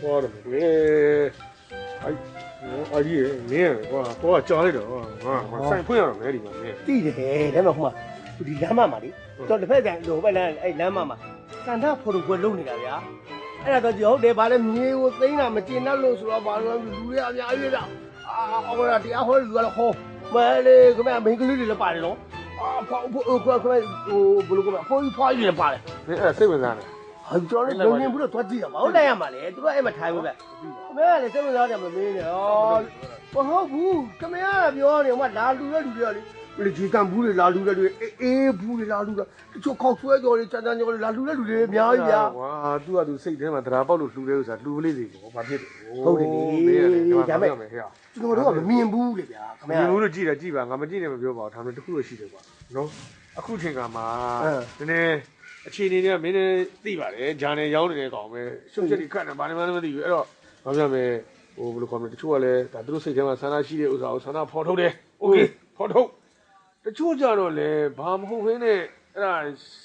ဟောတယ်ကွယ်အဲ့အကြီးရမင်းကွာတော့ကြားလိုက်တော့ငါဆိုင်ဖွင့်ရတော့မယ်ဒီမှာမင်းတိတယ်ဒါပေမဲ့ဟိုမှာဒီလမ်းမမှာလေတော့တစ်ဖက်ကန်ဟိုဘက်လမ်းအဲ့လမ်းမမှာစန္ဒဖိုတိုကွယ်လုံးနေတာဗျာအဲ့ဒါတော့ဟုတ်တယ်ဗာလဲမြေကိုသိမ်းတာမကျင်တတ်လို့ဆိုတော့ဗာလို့လူတွေအများကြီးဗျာအာဟိုကတရားဟောလူကတော့ဟော မဲလေခင်ဗျမင်းကလေးတွေလည်းပါတယ်နော်အာဖောက်ဖို့ဟိုခင်ဗျဟိုဘယ်လိုကမဖောက်ကြီးဖွားကြီးလည်းပါတယ်မင်းအဲ့စိတ်ဝင်စားတယ်ဟာကျွန်တော်လည်းလုံနေဘူးတော့သွားကြည့်ရမှာဟုတ်လိုက်ရမှာလေသူကအဲ့မှာထိုင်ဘူးဗျခင်ဗျကလည်းစိတ်ဝင်စားတယ်မမင်းနဲ့ဩမဟုတ်ဘူးခင်ဗျကပြောနေမှလာလူတဲ့လူတွေက လေလေကြီးကံဘူးတွေလာလူတဲ့လူတွေအေးအေးဘူးတွေလာလူတာတချို့ခောက်ဆွဲကြော်တွေစံစံကြော်တွေလာလူတဲ့လူတွေအများကြီးဗျာ ကွာ तू က तू စိတ်ထဲမှာတရားပေါက်လို့လှူတဲ့ဥစ္စာလှူပလေးစီကိုဘာဖြစ်တယ် ဟုတ်တယ်လေ မင်းရတယ်ဒါ ဒါ ပေ ပေ မဲ့ မဲ့ ဟဲ့ ကျွန်တော်တို့ကမမြင်ဘူးလေဗျာခင် မ ဗျာ င်းတို့လို့ကြည့်တယ်ကြည့်ပါငါမကြည့်နဲ့မပြောပါဘူးဒါမှမဟုတ်တစ်ခုတော့ရှိတယ်ကွာနော်အခုချိန်ကမှနည်းနည်းအခြေအနေတွေကမင်းလည်းသိပါတယ်ဂျာနယ်ရောင်းနေတဲ့ကောင်ပဲရှုပ်ချက်တွေခတ်နေဘာမှမသိဘူးအဲ့တော့ဘာပြောမလဲဟိုဘယ်လိုခေါ်မလဲတချို့ကလည်းဒါသူတို့စိတ်ထဲမှာဆန္ဒရှိတဲ့ဥစ္စာကိုဆန္ဒဖော်ထုတ်တယ်โอเคဖော်ထုတ် တချို့ကြတော့လည်းဘာမဟုတ်ဘဲနဲ့အဲ့ဒါ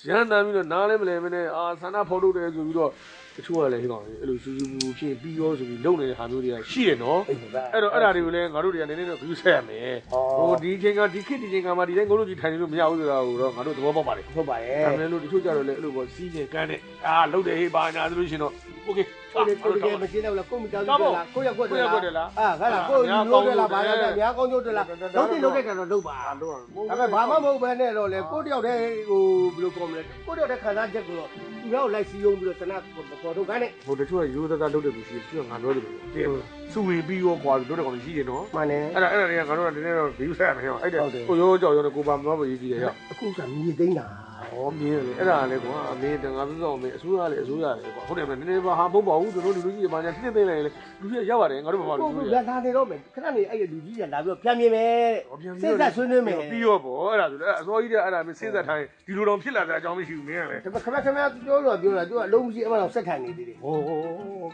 ရန်တမ်းပြီးတော့နားလည်းမလဲမနဲ့အာဆန္ဒဖော်ထုတ်တယ်ဆိုပြီးတော့တချို့ကလည်းဟိကောင်အဲ့လိုစူးစူးပူဖြစ်ပြီးရောဆိုပြီးလုံနေတဲ့ဟာမျိုးတွေကရှိတယ်နော်အဲ့ဒါအဲ့တော့အဲ့ဒါတွေကိုလည်းငါတို့တွေကနည်းနည်းတော့ view ဆက်ရမယ်ဟောဟိုဒီချိန်ကဒီခေတ်ဒီချိန်ကမှဒီတိုင်းငုံလို့ကြီးထိုင်နေလို့မရဘူးဆိုတာကိုတော့ငါတို့သဘောပေါက်ပါတယ်ဟုတ်ပါရဲ့ဒါပေမဲ့လို့တချို့ကြတော့လည်းအဲ့လိုပေါ့စီးနေကန်းနေအာလှုပ်တယ်ဟေးဘာညာဆိုလို့ရှိရင်တော့ okay ကိုယ်ကိုယ်ကမရှင်းတော့လားကိုယ်မကြောက်ဘူးလားကိုယ့်ရက်ကွက်တယ်လားအာခါလားကိုယ်လူလို့တယ်လားဘာလဲများကောင်းကျိုးတယ်လားလုံးတင်လုံးတဲ့ကတော့လုံးပါအာလို့ဒါပေမဲ့ဘာမှမဟုတ်ဘဲနဲ့တော့လေကိုတယောက်တည်းဟိုဘယ်လိုကောမလဲကိုတယောက်တည်းခံစားချက်ကိုတော့သူရောက်လိုက်စီယုံပြီးတော့တနတ်ပေါ်တော့ခိုင်းနေဟိုတချို့ကရိုးသားသားလှုပ်တယ်လို့ရှိရင်တချို့ကငါပြောတယ်လို့တဲ့စူဝင်ပြီးရောကွာတို့တဲ့ကောင်ရှိတယ်နော်မှန်တယ်အဲ့ဒါအဲ့ဒါတွေကငါတို့ကနည်းနည်းတော့ view ဆက်ရမယ်ဟောအဲ့ဒါကိုရိုးကြောက်ရောကိုပါမတော့ရေးကြည့်တယ်ဟောအခုကမြေသိမ်းတာ ဩမြင်တယ်အဲ့ဒါလည်းကွာအမေတန်ငါပြတော့အမေအစိုးရလည်းအစိုးရလည်းကွာဟုတ်တယ်မနည်းနည်းပါဟာဘုံပါဘူးတို့လူလူကြီးဘာညာနှစ်သိမ့်လိုက်လေလူကြီးရောက်ပါတယ်ငါတို့ဘာမှကိုလူကကြီးလာလာနေတော့မယ်ခဏနေအဲ့လူကြီးကလာပြီးတော့ပြန်မြင်မယ်စိတ်သက်ဆွေးနွေးမယ်ပြီးရောပေါ့အဲ့ဒါဆိုလည်းအစောကြီးတဲ့အဲ့ဒါမစဉ်းစားထားရင်ဒီလိုတော့ဖြစ်လာတဲ့အကြောင်းမရှိဘူးမင်းကလည်းဒါပေမဲ့ခမခမပြောလို့ပြောတာသူကအလုံးကြီးအမှန်တော့ဆက်ထိုင်နေသေးတယ်ဟိုဟို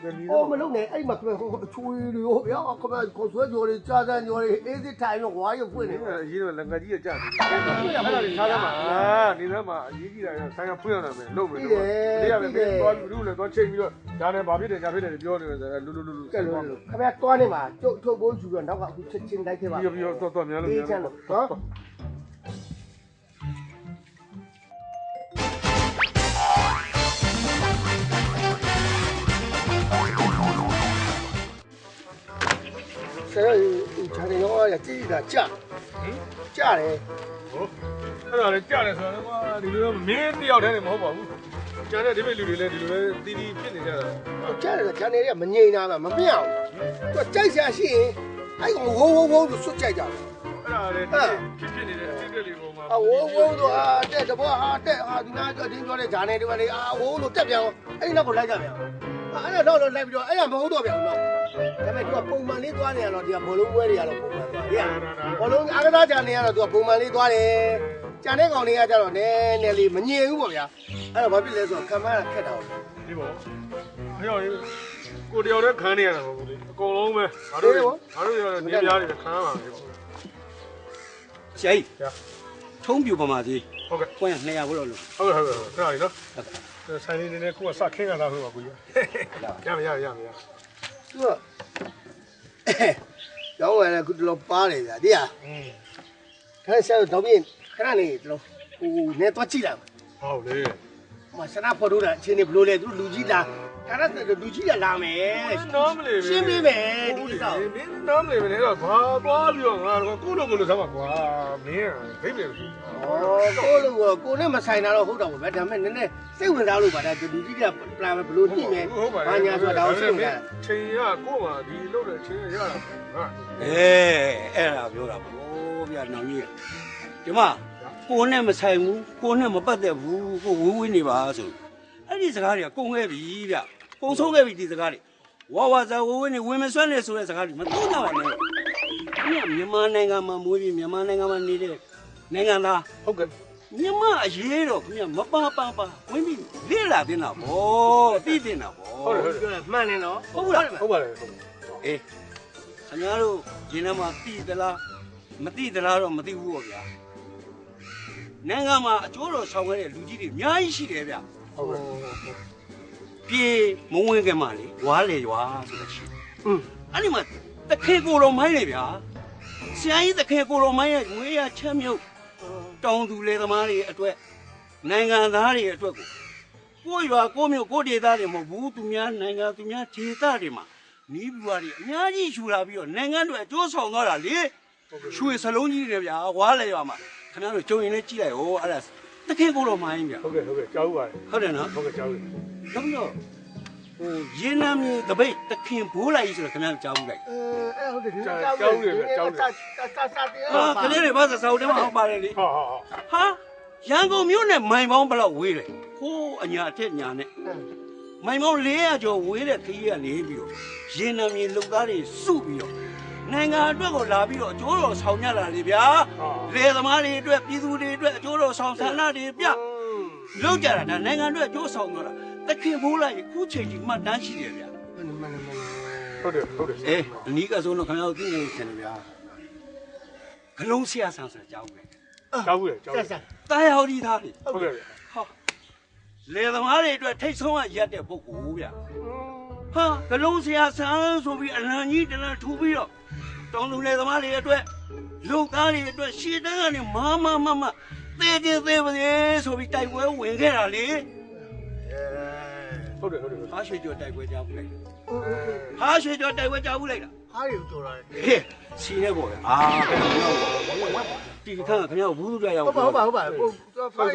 ကနီး။အော်မလုံးနဲ့အဲ့မှာခမအချွေးတွေရောဗျာခမခေါ်ဆွဲကြော်တွေကြားစမ်းကြော်တွေအေးစစ်ထိုင်တော့ဝါရုပ်ဖွင့်နေနေအရေးတော့လက်ငါကြီးကကြာနေတယ်အဲ့ဒါတွေထားရမှာအာနေသားမှာအရေးကြီးတာဆိုင်ကဖွင့်ရမယ်လုပ်မယ်လို့ဒီကပဲမင်းသွားလူလည်းသွားချိန်ပြီးတော့ဒါနဲ့ဘာဖြစ်တယ်ညာဖြစ်တယ်ပြောနေတယ်ဆိုတော့လူလူလူလူကဲလို့ခမသွားနေမှာကျုပ်ထုတ်ဖို့ယူတော့နောက်ကအခုချက်ချင်းတိုက်ခဲ့ပါပြီးပြီးတော့တော့များလို့အေးချမ်းတော့နော်ဆရာကြီးခြံနေတော့ရကြည့်တာကြာကြာတယ်ဟုတ် အဲ့ဒါလည်းကြာတယ်ဆိုတော့ကွာဒီလိုမင်းတယောက်တည်းနေမဟုတ်ပါဘူးကြာတဲ့ဒီမဲ့လူတွေလည်းဒီလိုပဲတီးတီးဖြစ်နေကြတာကြာတယ်ခြံနေရမငြိမ်တာလားမပြောင်းသူကြိုက်ရှာရှိရင်အဲ့ကောင်ဝုန်းဝုန်းဝုန်းလို့ဆွတ်ကြိုက်ကြတယ်အဲ့ဒါလည်းဖြစ်ဖြစ်နေတဲ့အစ်စ်လေးပုံမှာအဝုန်းဝုန်းတော့အာတက်တဘောဟာတက်ဟာဒီနာအတင်းပြောတဲ့ဂျာနေတွေပဲလေအာဝုန်းလို့တက်ပြန်အောင်အဲ့ဒီနောက်ကိုလိုက်ကြပြန်အောင်အဲ့ဒါတော့လိုက်ပြီးတော့အဲ့ဒါမဟုတ်တော့ပြန်ဘူးနော်ဒါပေမဲ့သူကပုံမှန်လေးသွားနေရတော့ဒီကဘောလုံးပွဲတွေကတော့ပုံမှန်သွားတယ်ဘောလုံးအားကစားဂျာနေရတော့သူကပုံမှန်လေးသွားတယ် ဂျာနေကောင်တွေကကြတော့နည်းနည်းလေးမငြိမ်ဘူးပေါ့ဗျာအဲ့တော့ဘာဖြစ်လဲဆိုတော့ခံမရခက်တာပေါ့ဒီပေါ့အဲ့တော့ကိုတယောက်တည်းခံနေရတာမဟုတ်ဘူးလေအကုန်လုံးပဲငါတို့ငါတို့ရောနေပြားတွေခံရမှာလေပေါ့ရှာကြီးကြာထုံးပြူပမာကြီးဟုတ်ကဲ့ကွန်း200ဘုလို့လို့ဟုတ်ကဲ့ဟုတ်ကဲ့ခဏလေးနော်ဆိုင်နေနေကိုကစခင်းရတာဆိုပါကိုကြီးရမရရမရသူကရောင်းဝယ်လည်းခုတလောပါတယ်ဗျာဒီဟာอืมခဏဆက်တော့ပြင် ခဏနေတလောဟိုနေတော့ကြည့်လိုက်ဟုတ်လေမဆနာဖော်လို့တာအချင်းနေဘလို့လဲသူလူကြီးလာခဏလူကြီးလာမယ်နားမလေးရှင်းပေးမယ်ဒီကိစ္စမင်းနားမလေးမင်းတော့ဘာသွားပြီးတော့ငါတော့ကိုလိုကိုလိုစမ်းပါကွာမင်းဒိတ်တယ်ဩကိုလိုကိုနဲ့မဆိုင်တာတော့ဟုတ်တော့ဗျာဒါပေမဲ့နည်းနည်းစိတ်ဝင်စားလို့ပါဒါလူကြီးကပလာဘလို့ညှိမယ်ဘာညာဆိုတာတော့စိတ်ဝင်စားချိန်ရကိုမှဒီလုပ်တဲ့ချိန်ရရတာဟာအဲအဲ့ဒါပြောတာဗောဗျာနောင်ကြီးဒီမှာ ကိုနဲ့မဆိုင်ဘူးကိုနဲ့မပတ်သက်ဘူးကိုဝေးဝေးနေပါဆိုအဲ့ဒီစကားတွေကကုန်ခဲ့ပြီဗျကုန်ဆုံးခဲ့ပြီဒီစကားတွေဝါဝါဇာဝေးဝေးနေဝင်မဆွဲနဲ့ဆိုတဲ့စကားတွေမသုံးကြပါနဲ့ဒီကမြန်မာနိုင်ငံမှာမွေးပြီးမြန်မာနိုင်ငံမှာနေတဲ့နိုင်ငံသားဟုတ်ကဲ့မြန်မာအရေးတော့ခင်ဗျမပါပါပါဝင်ပြီးလေ့လာတင်တာဗောသိတင်တာဗောဟုတ်တယ်ဟုတ်တယ်ပြောတာမှန်တယ်နော်ဟုတ်လားဟုတ်ပါတယ်ဟုတ်အေးခင်ဗျားတို့ဒီနေ့မှာပြည်သလားမသိသလားတော့မသိဘူးပေါ့ဗျာ နိုင်ငံမှာအကျိုးတော်ဆောင်ခဲ့တဲ့လူကြီးတွေအများကြီးရှိတယ်ဗျဟုတ်ကဲ့ပြေမဝင်ခင်မှာလေဝါလေရွာဆိုတဲ့ရှိတယ်อืมအဲ့ဒီမှာတခေကိုတော်မိုင်းလေဗျာဆရာကြီးတခေကိုတော်မိုင်းရဲ့ငွေရချက်မြုပ်တောင်သူလေသမားတွေအတွက်နိုင်ငံသားတွေအတွက်ကိုကိုယ့်ရွာကိုယ့်မြို့ကိုယ့်ဒေသတွေမဟုတ်ဘူးသူများနိုင်ငံသူများဒေသတွေမှာနီးပွားတွေအများကြီးယူလာပြီးတော့နိုင်ငံတွေအကျိုးဆောင်သွားတာလေ ရွှေစလုံးကြီးတွေဗျာဝါလေရွာမှာခင်ဗျားတို့ကြုံရင်လည်းကြည့်လိုက်ဟောအဲ့ဒါတခေကိုတော်မိုင်းဗျာဟုတ်ကဲ့ဟုတ်ကဲ့ကြောက်ပါတယ်ဟုတ်တယ်နော်ဟုတ်ကဲ့ကြောက်တယ်နောက်ပြီးတော့ဟိုရေနံမြေတပိတ်တခင်ဘိုးလိုက်ဆိုတော့ခင်ဗျားတို့ကြားဘူးလိုက်အဲအဲ့ဟုတ်တယ်ဒီစာစာတရားဟာကလေးတွေဘာသာစာအုပ်ထဲမှာဟောပါတယ်လေဟာဟာဟာဟာရန်ကုန်မြို့နဲ့မိုင်ပေါင်းဘယ်လောက်ဝေးလဲဟိုးအညာအထက်ညာနဲ့မိုင်ပေါင်း400ကျော်ဝေးတဲ့ခကြီးကနေပြီးတော့ရေနံမြေလုံသားတွေစုပြီးတော့ နိုင်ငံအတွက်ကိုလာပြီးတော့အကျိုးတော်ဆောင်ကြတာလေဗျာလေသမားတွေအတွက်ပြည်သူတွေအတွက်အကျိုးတော်ဆောင်ဆန္ဒတွေပြလောက်ကြတာဒါနိုင်ငံအတွက်အကျိုးဆောင်ကြတာတခင်ဘိုးလိုက်ခုချိန်ကြီးမှတ်တမ်းရှိတယ်ဗျာမနမနမဟုတ်တယ်ဟုတ်တယ်အေးအနီးကဆုံးတော့ခင်ဗျားတို့သိနေတယ်ရှင်ဗျာဂလုံးဆရာဆန်းဆန်းကြောက်ပဲကြောက်ဘူးလေကြောက်စတက်ယ်စက်တာယာဟောဒီသားလေဟုတ်ကဲ့ဟာလေသမားတွေအတွက်ထိတ်ဆုံးကရက်တဲ့ပုဂ္ဂိုလ်ဗျဟာဂလုံးဆရာဆန်းဆိုပြီးအလံကြီးတလန်ထူပြီးတော့ တောင်းသူလေသမားတွေအတွက်လူသားတွေအတွက်ရှေ့တန်းကနေမမမမသေသေးသေးပါလေဆိုပြီးတိုက်ပွဲဝင်ခဲ့တာလေဟုတ်တယ်ဟုတ်တယ်ဟာရွှေကျော်တိုက်ပွဲကြောက်ဘူးလိုက်ဟာရွှေကျော်တိုက်ပွဲကြောက်ဘူးလိုက်လားဟာရီကြော်လာတယ်ဟေးစီးနေပေါ်လေအာဒီခါကခင်ဗျားဘူးလူကြရအောင်ဟုတ်ပါဟုတ်ပါဟုတ်ပါဟို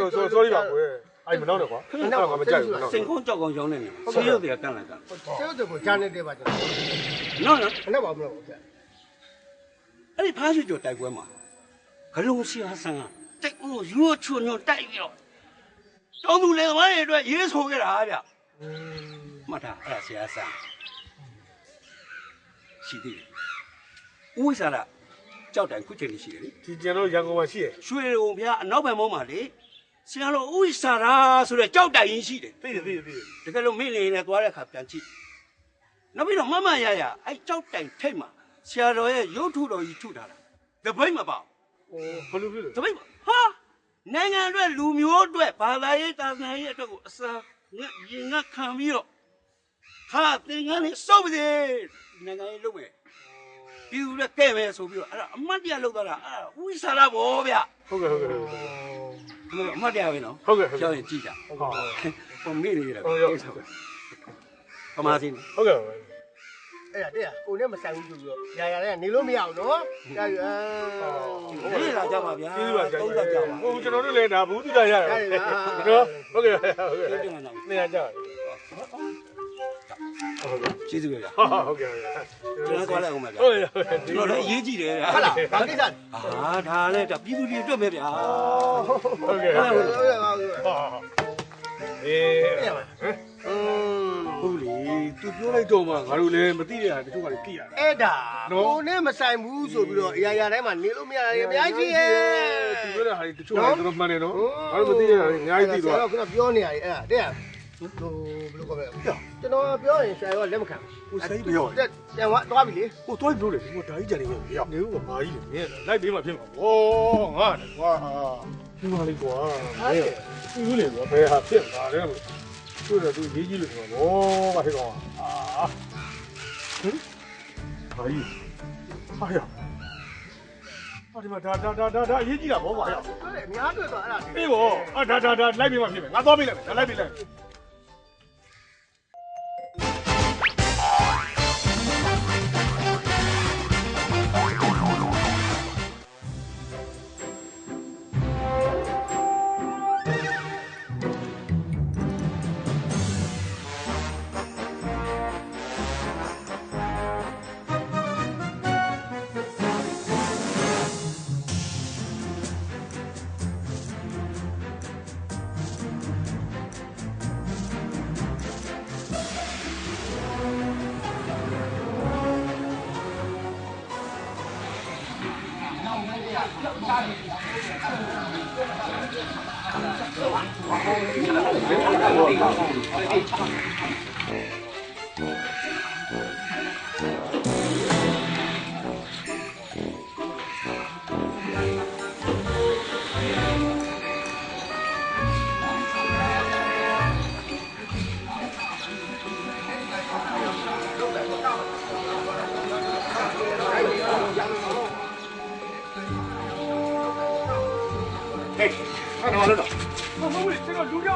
ဆိုဆိုဆို sorry ပါကွယ်အဲ့မနောက်တော့ကွာအဲ့တော့မကြိုက်ဘူးနော်စင်ကုန်းကြောက်ကောင်ရောင်းနေတယ်ဆေးရုပ်တွေကကန့်လိုက်ကကျတော့ကိုဂျာနဲ့တဲ့ပါကျွန်တော်နော်နော်ခဏပါမလို့ဗျာ အဲ့ဒီဖားရွှေကျော်တိုက်ပွဲမှာဂလုံးစီဟာဆန်ကတိုက်လို့ရိုးချွညွတ်တိုက်ပြီးတော့တောင်းသူလေသမားတွေအတွက်ရေးဆိုခဲ့တာဗျမှတ်တာအဲ့ဒါဆရာဆန်ရှိသေးတယ်ဥဝိစာရကြောက်တိုင်ခုချိန်လေးရှိတယ်လေဒီကျွန်တော်ရန်ကုန်မှာရှိရရွှေရုံဖျားအနောက်ဘက်မောင်းမှာလေဆရာတော်ဥဝိစာရဆိုတဲ့ကြောက်တိုင်ရင်ရှိတယ်သိတယ်သိတယ်သိတယ်တကယ်လို့မင်းနေနဲ့သွားတဲ့အခါပြန်ကြည့်နောက်ပြီးတော့မမရရအဲ့ကြောက်တိုင်ထိတ်မှာ ဆရာတော်ရဲ့ရုပ်ထုတော်ကြီးထုထားတာတပိတ်မပေါ့ဟိုဘယ်လိုဖြစ်လဲတပိတ်မဟာနိုင်ငံအတွက်လူမျိုးအတွက်ဘာသာရေးတာသနာရေးအတွက်ကိုအစာငတ်ရင်ငတ်ခံပြီးတော့ဟာသင်္ကန်းလေးစုပ်ပါစေနိုင်ငံရေးလုပ်မယ်ပြည်သူတွေကဲ့မယ်ဆိုပြီးတော့အဲ့ဒါအမတ်တရားလုပ်သွားတာအဲ့ဒါဥစ္စာရဘောဗျဟုတ်ကဲ့ဟုတ်ကဲ့ဟုတ်ကဲ့အမတ်တရားပဲနော်ဟုတ်ကဲ့ဟုတ်ကြောကဲ့က်ရင်ကြည့်ကြဟုတ်ကဲ့ဟိုမိနေရတယ်ဟုတ်ရောက်ပမာစင်းဟုတ်ကဲ့ အဲ့ဒါတဲ့ကိုနဲ့မဆိုင်ဘူးဆိုပြီးတော့ရာရာနဲ့နေလို့မရဘူးနော်ကြာပြီအာနေလာကြပါဗျာကျေးဇူးပါကြာသုံးသက်ကြပါဟိုကျွန်တော်တို့လည်းဒါဘူးတိတာရတယ်နော်ဟုတ်ကဲ့ဟုတ်ကဲ့ကျေးဇူးတင်ပါတော့နေရာကြာဟုတ်ကဲ့ကျေးဇူးပဲဗျာဟုတ်ကဲ့ကျွန်တော်သွားလိုက်အောင်ပါဗျာဟုတ်ကဲ့ကျွန်တော်လည်းအရေးကြီးတယ်ဗျာဟုတ်လားဘာကိစ္စအာဒါလည်းဒါပြည်သူတွေအတွက်ပဲဗျာဟုတ်ကဲ့ဟုတ်ကဲ့ဟုတ်ကဲ့အေးอืมဟုတ် လေ तू ပြောလိုက်တော့မှငါတို့လည်းမသိရတာတချို့ကလည်းသိရတယ် အဲ့ဒါကိုနဲ့မဆိုင်ဘူးဆိုပြီးတော့အရာရာတိုင်းမှာနေလို့မရတာအများကြီးရဲ့ သူပြောတဲ့ဟာတွေတချို့ကကျွန်တော်မှန်တယ်နော်ငါတို့မသိရတာအများကြီးသိသွားတော့ကျွန်တော်ပြောနေရတယ်အဲ့ဒါတဲ့ဟိုဘယ်လိုခေါ်မလဲကျွန်တော်ပြောရင်ဆရာရောလက်မခံဟိုစိတ်ပြောတဲ့ဆရာကသွားပြီလေဟိုတော့ပြောတယ်ဟိုဓာကြီးကြတယ်ပဲရောက်နေဦးကဘာကြီးလဲမင်းလိုက်ပေးမှဖြစ်မှာဩငါတယ်ကွာဒီမလေးကွာမင်းသူလေကွာဘယ်ဟာဖြစ်လာလဲ သူ့တော့သူရေးကြီးလို့ဆိုတော့ဘာဖြစ်ကောင်အာဟင်ဘာကြီးဟာရဟာဒီမှာဒါဒါဒါဒါဒါအရေးကြီးတာဘောပါရောက်ဟုတ်တယ်အများတွေ့တော့အဲ့ဒါအေးဘောအာဒါဒါဒါလိုက်ပေးမှဖြစ်မယ်ငါသွားပေးလိုက်မယ်ဒါလိုက်ပေးလိုက် 那我们看一下，我们？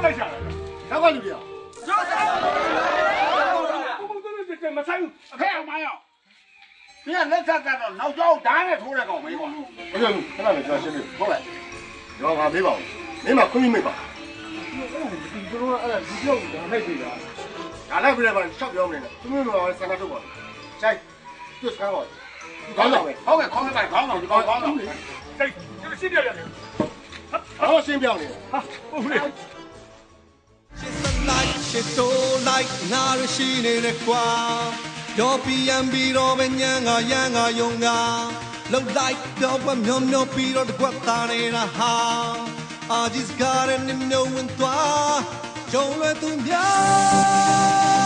ကျွန်တော်လူကြောက်လိုက်ကြတယ်နောက်ကလူပြောဘုံဘုံတို့မဆိုင်ဘူးဖဲအောင်မရောမင်းကလက်ဆက်ကတော့နောက်ကျောင်းဓာတ်နဲ့ထိုးတဲ့ကောင်မင်းကွာဘယ်လိုခဏလေးကျွန်တော်ရှင်းပြဟုတ်လားကျွန်တော်ငါမေးပါဦးမင်းမခွင့်မိပါဒီတို့ကအဲ့ဒါလူကြောက်တာလိုက်ပြီလားဒါလည်းပြရပါရှောက်ပြောမနေနဲ့သူမင်းမဆန္ဒထုတ်ပါချိုက်သူစကားပါကောင်းတော့ပဲဟုတ်ကဲ့ခေါင်းလိုက်ခေါင်းတော့ဒီကောင်ခေါင်းတော့စိတ်ကျွန်တော်ရှင်းပြရတယ်အော်ရှင်းပြောနေဟာဟုတ်လေ like ရှစ်တိုး like နာရရှိနေတဲ့ကွာရောပြန်ပြီးတော့ပဲညံကရန်ကယုံကလှုပ်လိုက်တော့ပဲမျောမျောပြီးတော့တကွက်သားနေတာဟာအာဂျစ်ကားနဲ့မျိုးဝင်သွားဂျုံလွယ်သူများ